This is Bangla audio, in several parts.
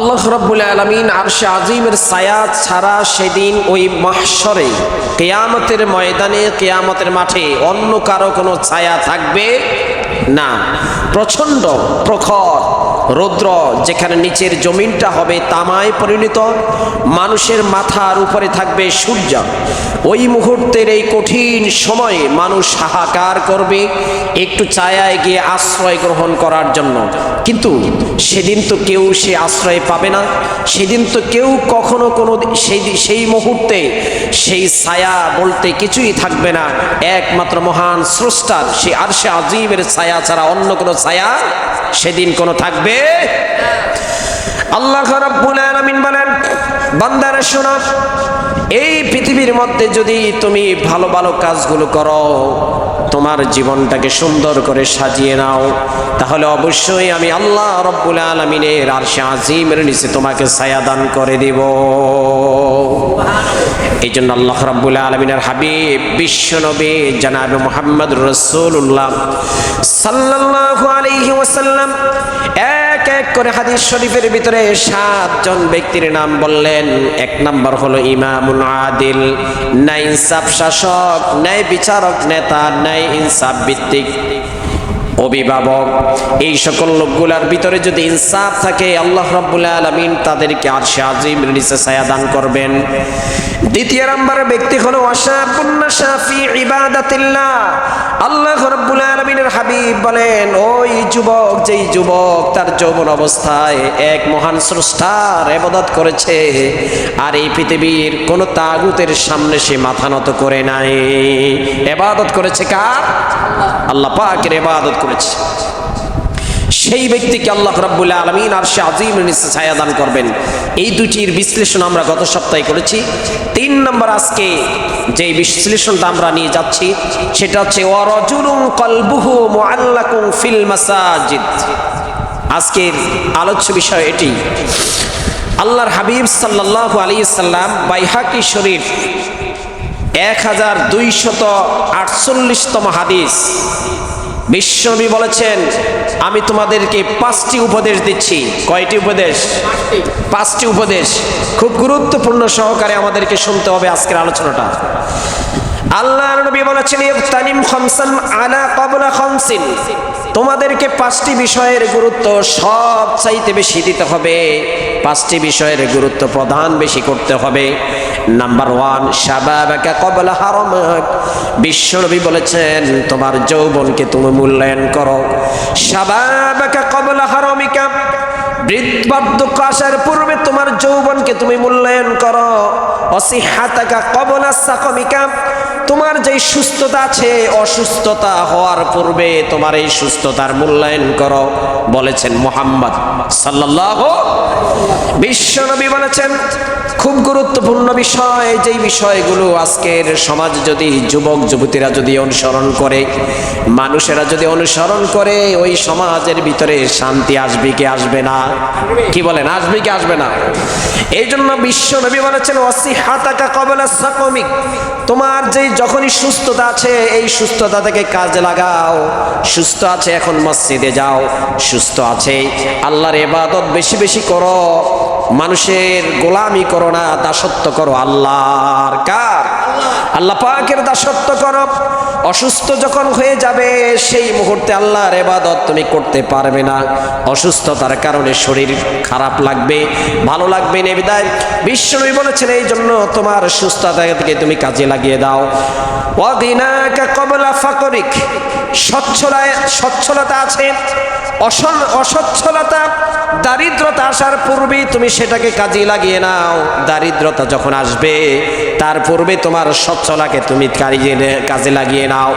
আল্লাহ রব্বুল আলমিন আরশে আজিমের সায়া ছাড়া সেদিন ওই মাহসরে কেয়ামতের ময়দানে, কেয়ামতের মাঠে অন্য কারও কোনো ছায়া থাকবে না। প্রচণ্ড, প্রখর রৌদ্র যেখানে নিচের জমিনটা হবে তামায় পরিণত, মানুষের মাথার উপরে থাকবে সূর্য। ওই মুহূর্তের এই কঠিন সময়ে মানুষ হাহাকার করবে, একটু ছায়ায় গিয়ে আশ্রয় গ্রহণ করার জন্য। কিন্তু সেদিন তো কেউ সে আশ্রয় পাবে না। সেদিন তো কেউ কখনো কোনো সেই সেই মুহূর্তে সেই ছায়া বলতে কিছুই থাকবে না। একমাত্র মহান স্রষ্টার, সে আর সে আজিমের ছায়া ছাড়া অন্য কোনো ছায়া সেদিন কোনো থাকবে আল্লাহ বলেন, বান্দারা শোনো, এই পৃথিবীর মধ্যে যদি তুমি ভালো ভালো কাজগুলো করো, তোমার জীবনটাকে সুন্দর করে সাজিয়ে নাও, তাহলে অবশ্যই আমি আল্লাহ রব্বুল আলমিনের আর সে আজিমের নিচে তোমাকে ছায়া দান করে দিব। এই জন্য আল্লাহ রব্বুল আলমিনের হাবিব, বিশ্বনবী জানাবে মোহাম্মদ রসুল্লাহ সাল্লাল্লাহু আলাইহি ওয়াসাল্লাম এক করে হাদিস শরীফের ভিতরে সাতজন ব্যক্তির নাম বললেন। এক নাম্বার হলো ইমামুল আদিল নাই ইনসাফ শাসক, ন্যায় বিচারক নেতা, ন্যায় ইনসাফ ভিত্তিক। অভিভাবক, এই সকল লোকগুলার ভিতরে যদি ইনসাফ থাকে, আল্লাহ রাব্বুল আলামিন তাদেরকে আরশে আজিম নিচে ছায়া দান করবেন। দ্বিতীয় নম্বরের ব্যক্তি হলো আল্লাহ রাব্বুল আলামিনের হাবিব বলেন, ওই যুবক, যেই যুবক তার যৌবন অবস্থায় এক মহান স্রষ্টার ইবাদত করেছে, আর এই পৃথিবীর কোন তাগুতের সামনে সে মাথা নত করে নাই। ইবাদত করেছে কার? আল্লাহ পাকের ইবাদত করেছে। সেই ব্যক্তিকে আল্লাহ রাব্বুল আলমিন আর সে আজিম ছায়া দান করবেন। এই দুটির বিশ্লেষণ আমরা গত সপ্তাহে করেছি। তিন নম্বর আজকে যে বিশ্লেষণটা আমরা নিয়ে যাচ্ছি, সেটা হচ্ছে ফিল আজকের আলোচ্য বিষয় এটি। আল্লাহর হাবিব সাল্লাল্লাহু আলাইহি সাল্লাম বাইহাকি শরীফ এক হাজার দুইশত আটচল্লিশতম হাদিস বিশ্বনবী বলেছেন আমি তোমাদেরকে পাঁচটি উপদেশ দিচ্ছি। কয়টি উপদেশ? পাঁচটি। উপদেশ। খুব গুরুত্বপূর্ণ সহকারে আমাদেরকে শুনতে হবে আজকের আলোচনাটা। আল্লাহ নবী বলেছেন ইফতানিম খামসান আলা ক্বাবলা খামসিন। তোমাদেরকে পাঁচটি বিষয়ের গুরুত্ব সব চাইতে বেশি দিতে হবে। পাঁচটি বিষয়ের গুরুত্ব প্রধান বেশি করতে হবে। নাম্বার ওয়ান, শাবাবাকা কবলা হারমাক। বিশ্বনবী বলেছেন, তোমার যৌবনকে তুমি মূল্যায়ন করো। শাবাবাকা কবলা হারমিকা? বৃদ্ধার্ধক্য আসার পূর্বে তোমার যৌবনকে তুমি মূল্যায়ন করো। অসিহাতাকা কবলা সাকমিকা? তোমার যে সুস্থতা আছে, অসুস্থতা হওয়ার পূর্বে তোমার এই সুস্থতার মূল্যায়ন করো, বলেছেন মোহাম্মদ সাল্লাহ বিশ্বনবী বলেছেন, খুব গুরুত্বপূর্ণ বিষয়, যেই বিষয়গুলো আজকের সমাজ যদি, যুবক, যুবতীরা যদি অনুসরণ করে মানুষেরা যদি অনুসরণ করে, ওই সমাজের ভিতরে শান্তি আসবে কি আসবে না? কি বলেন, আসবে কি আসবে না? এই জন্য বিশ্ব নবী বলেছেন অসি হাতাকা কবলা তোমার যেই যখনই সুস্থতা আছে, এই সুস্থতা থেকে কাজে লাগাও। সুস্থ আছে এখন মসজিদে যাও, সুস্থ আছে। আল্লাহর এবাদত বেশি বেশি করো। মানুষের গোলামি করো না, দাসত্ব করো আল্লাহর কার? আল্লাহ পাকের দাসত্ব করো। অসুস্থ যখন হয়ে যাবে, সেই মুহূর্তে আল্লাহর এবাদত তুমি করতে পারবে না। অসুস্থতার কারণে শরীর খারাপ লাগবে, ভালো লাগবে না, বিদায়। বলেছেন, এই জন্য তোমার সুস্থতা থেকে তুমি কাজে লাগিয়ে দাও। অদিনাকা কবলা ফাকরিক। স্বচ্ছলায় স্বচ্ছলতা আছে। অসল অসচ্ছলতা, দারিদ্রতা আসার পূর্বেই তুমি সেটাকে কাজে লাগিয়ে নাও। দারিদ্রতা যখন আসবে, তার পূর্বে তোমার সচ্ছলাকে তুমি কাজে কাজে লাগিয়ে নাও।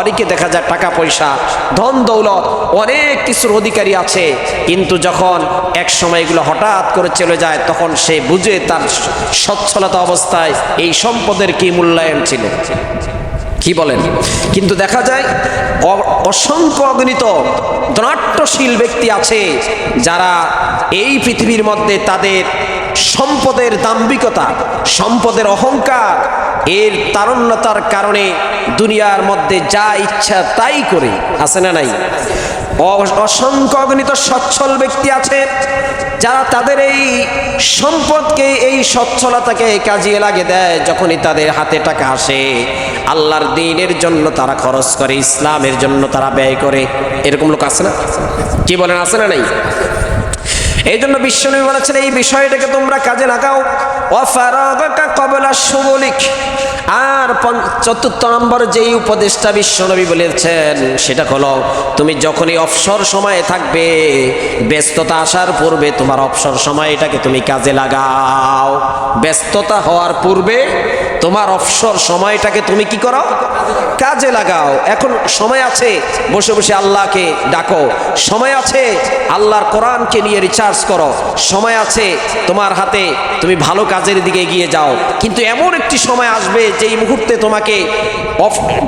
অনেকে দেখা যায় টাকা, পয়সা, ধন, দৌলত, অনেক কিছুর অধিকারী আছে, কিন্তু যখন এক সময় এগুলো হঠাৎ করে চলে যায়, তখন সে বুঝে তার সচ্ছলতা অবস্থায় এই সম্পদের কি মূল্যায়ন ছিল। কি বলেন? কিন্তু দেখা যায় অসংখ্য অগণিত ধনাট্যশীল ব্যক্তি আছে যারা এই পৃথিবীর মধ্যে তাদের সম্পদের দাম্ভিকতা, সম্পদের অহংকার, এর তারণ্যতার কারণে দুনিয়ার মধ্যে যা ইচ্ছা তাই করে। আসে না নাই? অসংখ্য অগণিত সচ্ছল ব্যক্তি আছে, যারা তাদের এই সম্পদকে, এই সচ্ছলতাকে কাজে লাগে দেয় যখনই তাদের হাতে টাকা আসে। আল্লাহর দিনের জন্য তারা খরচ করে, ইসলামের জন্য তারা ব্যয় করে। এরকম লোক আছে না? কি বলেন, আছে না নাই? এই জন্য বিশ্বনবী বলেছেন, এই বিষয়টাকে তোমরা কাজে লাগাও। অফারাগাকা কবলা সুবলিক আর চতুর্থ নম্বর যেই উপদেশটা বিশ্বনবী বলেছেন, সেটা হলো, তুমি যখনই অবসর সময়ে থাকবে, ব্যস্ততা আসার পূর্বে তোমার অবসর সময় এটাকে তুমি কাজে লাগাও। ব্যস্ততা হওয়ার পূর্বে তোমার অবসর সময়টাকে তুমি কি করো? কাজে লাগাও। এখন সময় আছে, বসে বসে আল্লাহকে ডাকো। সময় আছে, আল্লাহর কোরআনকে নিয়ে রিচার্জ করো। সময় আছে, তোমার হাতে তুমি ভালো কাজের দিকে এগিয়ে যাও। কিন্তু এমন একটি সময় আসবে যেই মুহূর্তে তোমাকে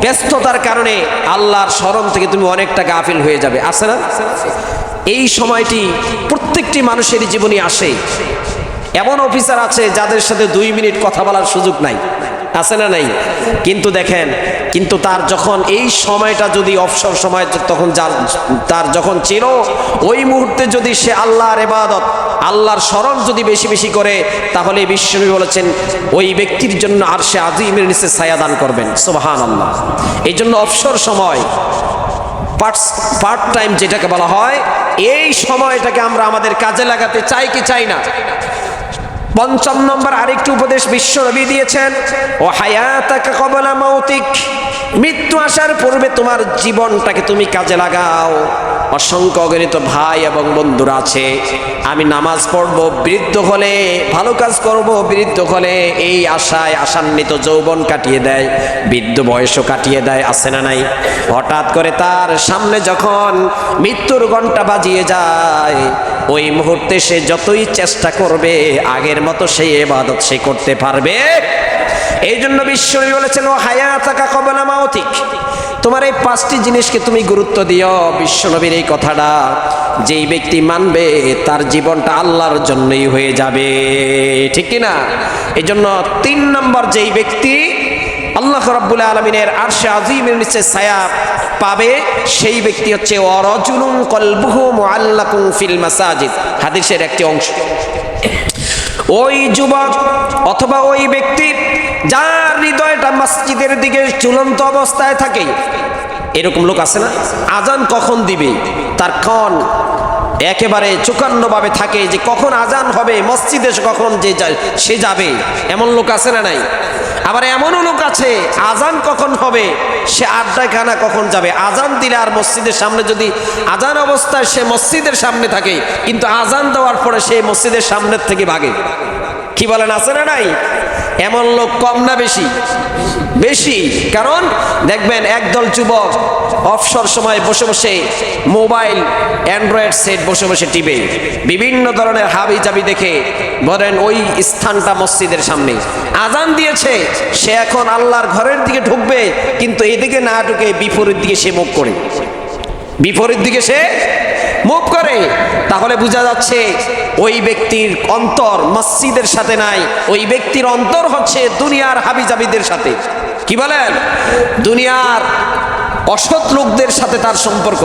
ব্যস্ততার কারণে আল্লাহর স্মরণ থেকে তুমি অনেকটা গাফিল হয়ে যাবে। আছে না? এই সময়টি প্রত্যেকটি মানুষেরই জীবনে আসে। এমন অফিসার আছে যাদের সাথে দুই মিনিট কথা বলার সুযোগ নাই। আছে না নাই? কিন্তু দেখেন, কিন্তু তার যখন এই সময়টা যদি অবসর সময় তখন যার, তার যখন ছিল ওই মুহূর্তে যদি সে আল্লাহর এবাদত আল্লাহর স্মরণ যদি বেশি বেশি করে, তাহলে বিশ্বনবী বলেছেন, ওই ব্যক্তির জন্য আর সে আজিমের নিচে ছায়া দান করবেন। সোবাহান আল্লাহ এই জন্য অবসর সময়, পার্টস, পার্ট টাইম যেটাকে বলা হয়, এই সময়টাকে আমরা আমাদের কাজে লাগাতে চাই কি চাই না? পঞ্চম নম্বর আরেকটি উপদেশ বিশ্ব রবি দিয়েছেন, ও হায়াতাকা কবলা মৌতিক, মৃত্যু আসার পূর্বে তোমার জীবনটাকে তুমি কাজে লাগাও। অসংখ্য অগণিত ভাই এবং বন্ধুরা আছে। আমি নামাজ পড়ব বৃদ্ধ হলে, ভালো কাজ করব বৃদ্ধ হলে এই আশায় আশান্বিত যৌবন কাটিয়ে দেয়, বৃদ্ধ বয়সও কাটিয়ে দেয়, আছে না নাই? হঠাৎ করে তার সামনে যখন মৃত্যুর ঘণ্টা বাজিয়ে যায়, ওই মুহূর্তে সে যতই চেষ্টা করবে, আগের মতো সেই এবাদত সে করতে পারবে। এই জন্য বিশ্বনবী বলেছেন, ও হায়া থাকা কবলা মাওতিক তোমার এই পাঁচটি জিনিসকে তুমি গুরুত্ব দিও। বিশ্বনবীর এই কথাটা যেই ব্যক্তি মানবে, তার জীবনটা আল্লাহর জন্যই হয়ে যাবে। ঠিক কি না এই জন্য তিন নম্বর যেই ব্যক্তি আল্লাহ রাব্বুল আলমিনের আরশে আজিমের নিচে ছায়া পাবে, সেই ব্যক্তি হচ্ছে অরজুলুন কলবুহু মুআল্লাকুন ফিল মাসাজিদ। হাদিসের একটি অংশ। ওই যুবক অথবা ওই ব্যক্তি যার হৃদয়টা মসজিদের দিকে চুলন্ত অবস্থায় থাকে, এরকম লোক আছে না? আজান কখন দিবে? তার কন একেবারে চুকান্নভাবে থাকে যে কখন আজান হবে, মসজিদে কখন যে যায়, সে যাবে। এমন লোক আছে না নাই? আবার এমনও লোক আছে, আজান কখন হবে? সে আড্ডায় খানা কখন যাবে? আজান দিলে আর মসজিদের সামনে যদি আজান অবস্থায় সে মসজিদের সামনে থাকে, কিন্তু আজান দেওয়ার পরে সে মসজিদের সামনের থেকে ভাগে। কি বলেন, আছে না নাই? এমন লোক কম না বেশি? বেশি। কারণ দেখবেন একদল যুবক অবসর সময় বসে বসে মোবাইল, অ্যান্ড্রয়েড সেট বসে বসে টিপে। বিভিন্ন ধরনের হাবি চাবি দেখে বলেন, ওই স্থানটা মসজিদের সামনে। আজান দিয়েছে, সে এখন আল্লাহর ঘরের দিকে ঢুকবে, কিন্তু এদিকে না ঢুকে বিপরীত দিকে সে মুখ করে। বিপরীত দিকে সে মুভ করে। তাহলে বোঝা যাচ্ছে ওই ব্যক্তির অন্তর মসজিদের সাথে নাই, ওই ব্যক্তির অন্তর হচ্ছে দুনিয়ার হাবিজাবিদের সাথে। কি বলেন? দুনিয়ার অসৎ লোকদের সাথে তার সম্পর্ক।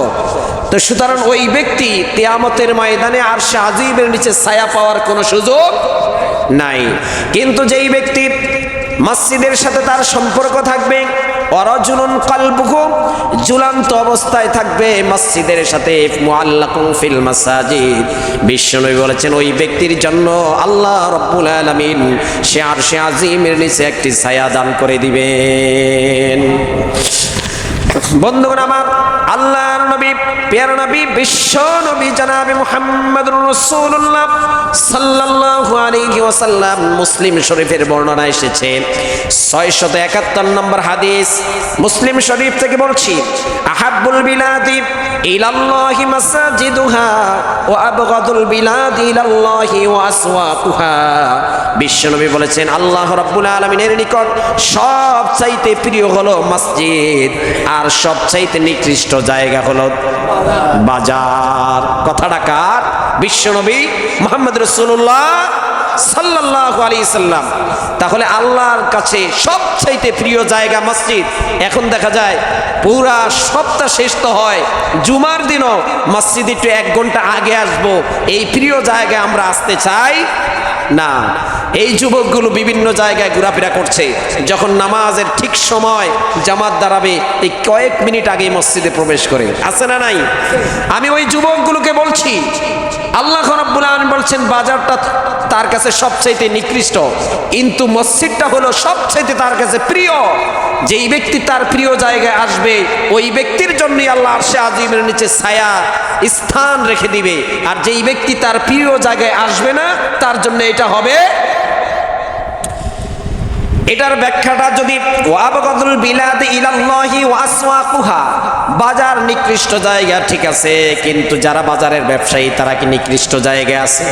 তো সুতরাং ওই ব্যক্তি তেয়ামতের ময়দানে আর সে আজিমের নিচে ছায়া পাওয়ার কোনো সুযোগ নাই। কিন্তু যেই ব্যক্তির মসজিদের সাথে তার সম্পর্ক থাকবে অরজুলুন কলবুহু ঝুলান্ত অবস্থায় থাকবে মসজিদের সাথে মুআল্লাকুম ফিল মাসাজিদ। বিশ্বনবী বলেছেন, ওই ব্যক্তির জন্য আল্লাহ রব্বুল আলামিন সে আর সে আজিমের নিচে একটি ছায়া দান করে দিবেন। বন্ধুগণ, আমার আল্লাহর নবী পেয়ার নবী, বিশ্ব নবী জানাবি মুহাম্মদ রাসূলুল্লাহ সাল্লাল্লাহু আলাইহি ওয়াসাল্লাম মুসলিম শরীফের বর্ণনা এসেছে। 671 নম্বর হাদিস, মুসলিম শরীফ থেকে বলছি, আহাব্বুল বিলাদি ইলাল্লাহি মাসাজিদুহা ওয়া আবগাদুল বিলাদি ইলাল্লাহি ওয়া আসওয়াকুহা। বিশ্বনবী বলেছেন, আল্লাহ রাব্বুল আলামিনের নিকট সবচাইতে প্রিয় হলো মসজিদ, আর সবচাইতে নিকৃষ্ট জায়গা হলো বাজার, কথাটা কার? বিশ্বনবী মোহাম্মদ রসুল্লাহ সাল্লাল্লাহু আলাইহি সাল্লাম। তাহলে আল্লাহর কাছে সবচাইতে প্রিয় জায়গা মসজিদ। এখন দেখা যায়, পুরা সপ্তাহ শেষ তো হয়, জুমার দিনও মসজিদ একটু এক ঘণ্টা আগে আসব। এই প্রিয় জায়গায় আমরা আসতে চাই না, এই যুবকগুলো বিভিন্ন জায়গায় ঘোরাফেরা করছে। যখন নামাজের ঠিক সময় জামাত দাঁড়াবে, এই কয়েক মিনিট আগে মসজিদে প্রবেশ করে। আছে না নাই? আমি ওই যুবকগুলোকে বলছি আল্লাহ রব্বুল আলম বলছেন, বাজারটা তার কাছে সবচাইতে নিকৃষ্ট। কিন্তু মসজিদটা হলো সবচাইতে তার কাছে প্রিয়। যেই ব্যক্তি তার প্রিয় জায়গায় আসবে, ওই ব্যক্তির জন্যই আল্লাহ আরশে আজিমের নিচে ছায়া, স্থান রেখে দিবে। আর যেই ব্যক্তি তার প্রিয় জায়গায় আসবে না, তার জন্য এটা হবে এটার ব্যাখ্যাটা যদি ওয়াবগদুল বিলাদ ইলাল্লাহি ওয়াসওয়াকুহা বাজার নিকৃষ্ট জায়গা ঠিক আছে, কিন্তু যারা বাজারের ব্যবসায়ী, তারা কি নিকৃষ্ট জায়গায় আছে?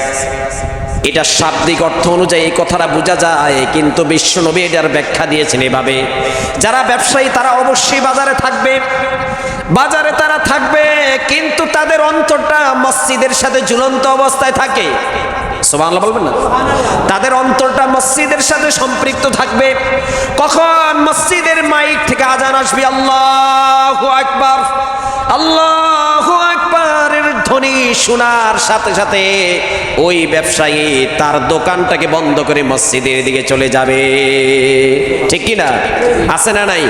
এটা শাব্দিক অর্থ অনুযায়ী এই কথাটা বোঝা যায়, কিন্তু বিশ্বনবী এটার ব্যাখ্যা দিয়েছেন এভাবে। যারা ব্যবসায়ী, তারা অবশ্যই বাজারে থাকবে। বাজারে তারা থাকবে, কিন্তু তাদের অন্তরটা মসজিদের সাথে ঝুলন্ত অবস্থায় থাকে। সুবহানাল্লাহ বলবেন না? তাদের অন্তরটা মসজিদের সাথে সম্পৃক্ত থাকবে। কখন মসজিদের মাইক থেকে আজান আসবে? আল্লাহ আকবার। আল্লাহু ধ্বনি শোনার সাথে সাথে ওই ব্যবসায়ী তার দোকানটাকে বন্ধ করে মসজিদের দিকে চলে যাবে। ঠিক কি না? আছে না নাই?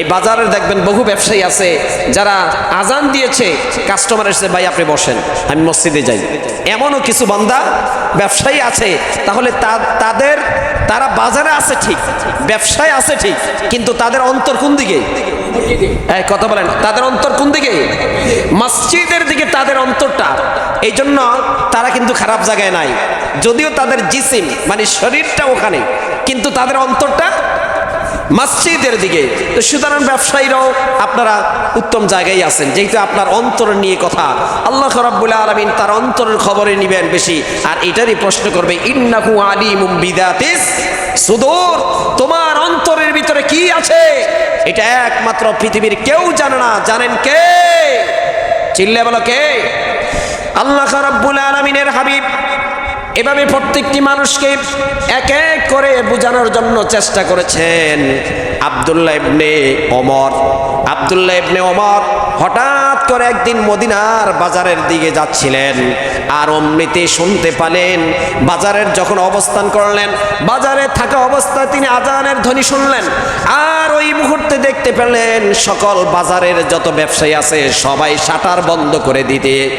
এই বাজারে দেখবেন বহু ব্যবসায়ী আছে যারা আজান দিয়েছে কাস্টমার এসে, ভাই, আপনি বসেন, আমি মসজিদে যাই। এমনও কিছু বান্দা ব্যবসায়ী আছে, তাহলে তাদের, তারা বাজারে আছে ঠিক, ব্যবসায় আছে ঠিক, কিন্তু তাদের অন্তর কোন দিকে? কথা বলেন, তাদের অন্তর কোন দিকে? মসজিদের দিকে তাদের অন্তরটা এই জন্য তারা কিন্তু খারাপ জায়গায় নাই। যদিও তাদের জিসিম মানে শরীরটা ওখানে, কিন্তু তাদের অন্তরটা মসজিদের দিকে। তো সুতরাং ব্যবসায়ীরাও আপনারা উত্তম জায়গায় আছেন, যেহেতু আপনার অন্তর নিয়ে কথা। আল্লাহ রাব্বুল আলামিন তার অন্তরের খবরে নিবেন বেশি, আর এটারই প্রশ্ন করবে, ইন্নাহু আলিমুম বিদাতিস সুদূর। তোমার অন্তরের ভিতরে কি আছে? এটা একমাত্র পৃথিবীর কেউ জানে না। জানেন কে? চিল্লে বলো কে? আল্লাহ রাব্বুল আলামিনের হাবিব, এভাবে প্রত্যেকটি মানুষকে এক এক করে বোঝানোর জন্য চেষ্টা করেছেন। আবদুল্লাহ ইবনে অমর আবদুল্লাহ ইবনে অমর হঠাৎ করে একদিন মদিনার বাজারের দিকে যাচ্ছিলেন আর অমৃতে শুনতে পালেন, বাজারের যখন অবস্থান করলেন, বাজারে থাকা অবস্থায় তিনি আজানের ধ্বনি শুনলেন। আর ওই মুহূর্তে দেখতে পেলেন সকল বাজারের যত ব্যবসায়ী আছে, সবাই শাটার বন্ধ করে দিতে।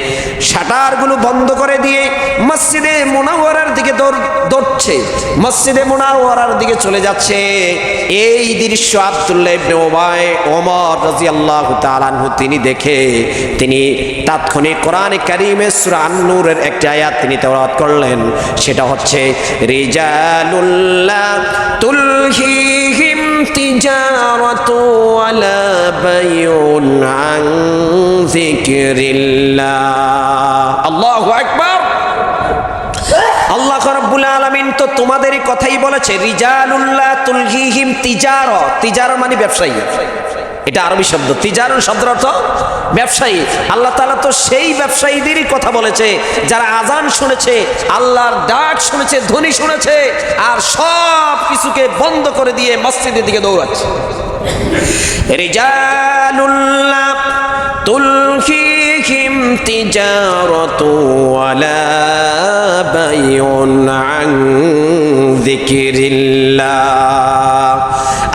শাটারগুলো বন্ধ করে দিয়ে মসজিদে মোনাওয়ারার দিকে দৌড়ছে। মসজিদে মোনাওয়ারার দিকে চলে যাচ্ছে। এই দৃশ্য আব্দুল্লাহ ওমর রাদিয়াল্লাহু তাআলা আনহু তিনি দেখে, তিনি তাৎক্ষণিক কোরআনে কারিমে সূরা আন-নূরের একটি আয়াত তিনি তেলাওয়াত করলেন। সেটা হচ্ছে রিজালুল্লাহ তুলহিহিম ولا بيع عن ذكر الله. الله أكبر আল্লাহ রব্বুল আলামিন তো তোমাদেরই কথাই বলেছে, রিজালুল্লাহ তুলহিহিম তিজার। তিজার মানে ব্যবসায়ী। এটা আরবি শব্দ। তিজার শব্দের অর্থ ব্যবসায়ী। আল্লাহ তাআলা তো সেই ব্যবসায়ীদেরই কথা বলেছে, যারা আজান শুনেছে, আল্লাহর ডাক শুনেছে, ধ্বনি শুনেছে, আর সব কিছুকে বন্ধ করে দিয়ে মসজিদের দিকে দৌড়াচ্ছে। রিজালুল্লাহ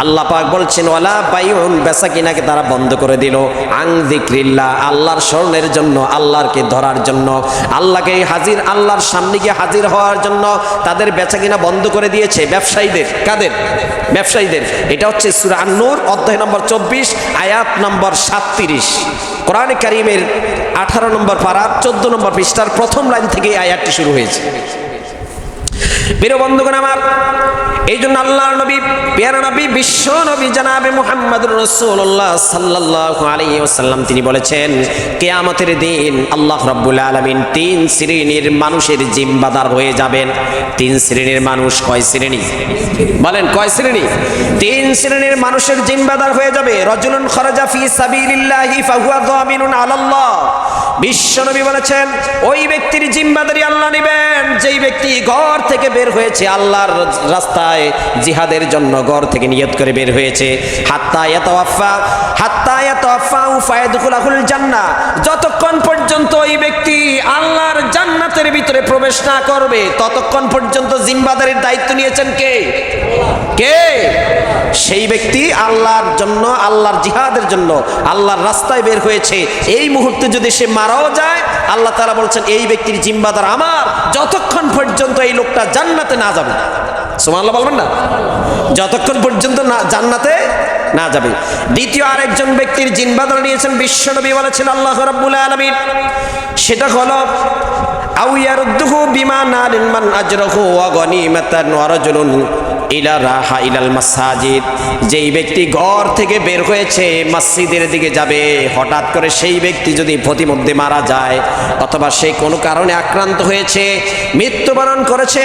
আল্লাহ পাক বলছেন, ওয়ালা বাইউন বেচা কিনাকে তারা বন্ধ করে দিল। আং যিকরিল্লাহ, আল্লাহর স্মরণের জন্য, আল্লাহরকে ধরার জন্য। আল্লাহকে হাজির, আল্লাহর সামনে গিয়ে হাজির হওয়ার জন্য তাদের বেচা কিনা বন্ধ করে দিয়েছে ব্যবসায়ীদের। কাদের? ব্যবসায়ীদের। এটা হচ্ছে সূরা আন-নূর, অধ্যায় নম্বর চব্বিশ, আয়াত নম্বর সাতত্রিশ। কোরআনে কারিমের আঠারো নম্বর পাড়ার চোদ্দ নম্বর পৃষ্ঠার প্রথম লাইন থেকে এই আয়াতটি শুরু হয়েছে। প্রিয় বন্ধুগণ আমার এই জন্য আল্লাহর নবী পেয়ার নবী, বিশ্ব নবী জানাবে মোহাম্মদ রসুল্লাহ সাল্লাহ আলী ওসাল্লাম তিনি বলেছেন, কেয়ামতের দিন আল্লাহ রব্বুল আলমিন তিন শ্রেণির মানুষের জিম্বাদার হয়ে যাবেন। তিন শ্রেণির মানুষ কয় শ্রেণি? বলেন, কয় শ্রেণি? তিন শ্রেণির মানুষের জিম্বাদার হয়ে যাবে। রজুলুন খরজা ফি সাবিলিল্লাহি ফাহুয়া দামিনুন আলাল্লাহ। বিশ্বনবী বলেছেন, ওই ব্যক্তির জিম্মাদারি আল্লাহ নেবেন। যেই ব্যক্তি ঘর থেকে বের হয়েছে, আল্লাহর রাস্তায় জিহাদের জন্য ঘর থেকে নিয়ত করে বের হয়েছে। হাত্তা ইয়াতাওয়াফা হাত্তা ইয়াতাওয়াফা ফায়াদখুলাহুল জান্নাহ। যতক্ষণ পর্যন্ত ওই ব্যক্তি আল্লাহর জান্নাতের ভিতরে প্রবেশ না করবে, ততক্ষণ পর্যন্ত জিম্মাদারির দায়িত্ব নিয়েছেন কে? কে? সেই ব্যক্তি আল্লাহর জন্য, আল্লাহর জিহাদের জন্য, আল্লাহর রাস্তায় বের হয়েছে। এই মুহূর্তে যদি সে মারাও যায় আল্লাহ তারা বলছেন, এই ব্যক্তির জিম্বাদার আমার। যতক্ষণ পর্যন্ত এই লোকটা জান্নাতে না যাবে। সুমাল্লাহ বলবেন না? যতক্ষণ পর্যন্ত না, জান্নাতে না যাবে। দ্বিতীয় আরেকজন ব্যক্তির জিম্বাদার নিয়েছেন বিশ্বনবী বলেছেন, আল্লাহ রাব্বুল আলামিন। সেটা হলো আউ ইয়ারুদ্দুহু বিমা নালিন মান আজরাহু ওয়া গনিমাতান ওয়া রাজুলুন ইলা রাহা ইলাল মাসাজিদ। যেই ব্যক্তি ঘর থেকে বের হয়েছে, মসজিদের দিকে যাবে, হঠাৎ করে সেই ব্যক্তি যদি প্রতিমধ্যে মারা যায়, অথবা সে কোনো কারণে আক্রান্ত হয়েছে, মৃত্যুবরণ করেছে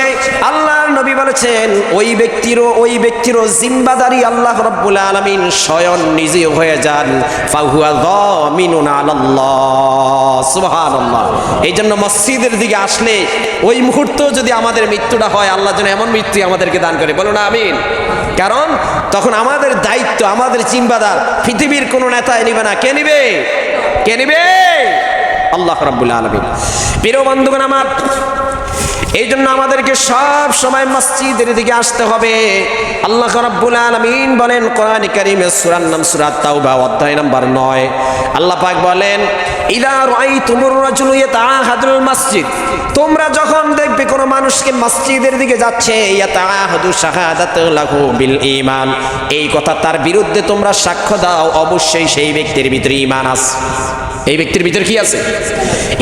আল্লাহ নবী বলেছেন, ওই ব্যক্তিরও ওই ব্যক্তিরও জিম্বাদারি আল্লাহ রব্বুল আলমিন স্বয়ং নিজে হয়ে যান। এই জন্য মসজিদের দিকে আসলে ওই মুহূর্ত যদি আমাদের মৃত্যুটা হয়, আল্লাহ যেন এমন মৃত্যু আমাদেরকে দান করে। বলুন আমিন। কারণ তখন আমাদের দায়িত্ব, আমাদের চিম্বাদার পৃথিবীর কোনো নেতায় নিবে না। কে নিবে? কে নিবে? আল্লাহ রাব্বুল আলামিন। প্রিয় বন্ধুগণ, আমার এই জন্য আমাদেরকে সব সময় মসজিদের দিকে আসতে হবে। আল্লাহ রাব্বুল আলামিন বলেন, কোরআন কারীমের সূরার নাম সূরা তাওবা, অধ্যায় নাম্বার 9 আল্লাহ পাক বলেন, ইদা রাআইতুমুর রাজুলু ইয়াতাআহাদুল মসজিদ। তোমরা যখন দেখবে কোনো মানুষকে মসজিদের দিকে যাচ্ছে, ইয়াতাআহাদু শাহাদাতু লাহু বিল ঈমান। এই কথা তার বিরুদ্ধে তোমরা সাক্ষ্য দাও, অবশ্যই সেই ব্যক্তির ভিতরে ঈমান আছে। এই ব্যক্তির ভিতরে কি আছে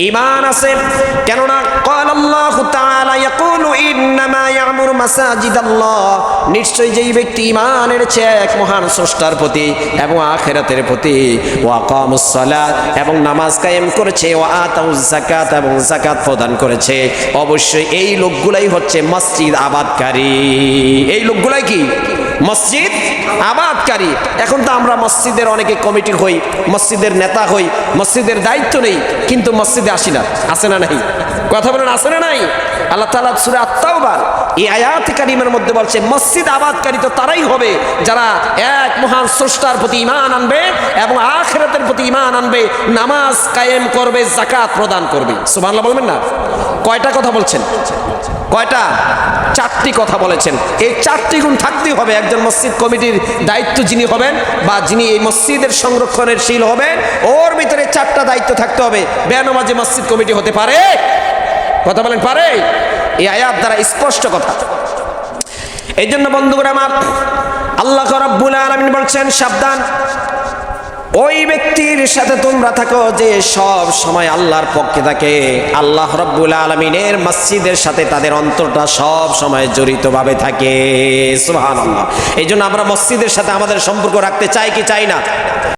ঈমান আছে কেননা قال الله تعالى يقول انما يعمر مساجد الله নিশ্চয় যেই ব্যক্তি ঈমান এনেছে এক মহান স্রষ্টার প্রতি এবং আখিরাতের প্রতি ওয়া কামুস সালাত এবং নামাজ কায়েম করেছে ওয়া আতাউজ যাকাত এবং যাকাত প্রদান করেছে অবশ্যই এই লোকগুলাই হচ্ছে মসজিদ আবাদকারী এই লোকগুলাই কি মসজিদ আবাদকারী। এখন তো আমরা মসজিদের অনেকে কমিটি হই, মসজিদের নেতা হই, মসজিদের দায়িত্ব নেই, কিন্তু মসজিদে আসি না। আসে না নাই? কথা বলেন, আসে না নাই? আল্লাহ তালা সুরে আত্মাওবার এই আয়াত কারিমের মধ্যে বলছে, মসজিদ আবাদকারী তো তারাই হবে যারা এক মহান স্রষ্টার প্রতি ইমান আনবে এবং আখেরাতের প্রতি ইমান আনবে, নামাজ কায়েম করবে জাকাত প্রদান করবে। সুবহানাল্লাহ বলবেন না? কয়টা কথা বলছেন? কয়টা? চারটি কথা বলেছেন। এই চারটি গুণ থাকতেই হবে একজন মসজিদ কমিটির দায়িত্ব যিনি হবেন বা যিনি এই মসজিদের সংরক্ষণের শীল হবেন, ওর ভিতরে চারটা দায়িত্ব থাকতে হবে। বেয়ানমাজি মসজিদ কমিটি হতে পারে? কথা বলেন, পারে? এই আয়াত দ্বারা স্পষ্ট কথা। এই জন্য বন্ধুগুলো আমার আল্লাহ রব্বুল আলমিন বলছেন, সাবধান। ওই ব্যক্তির সাথে তোমরা থাকো যে সব সময় আল্লাহর পক্ষে থাকে। আল্লাহ রব্বুল আলমিনের মসজিদের সাথে তাদের অন্তরটা সব সময় জড়িতভাবে থাকে। সুহান আল্লাহ এই জন্য আমরা মসজিদের সাথে আমাদের সম্পর্ক রাখতে চাই কি চাই না?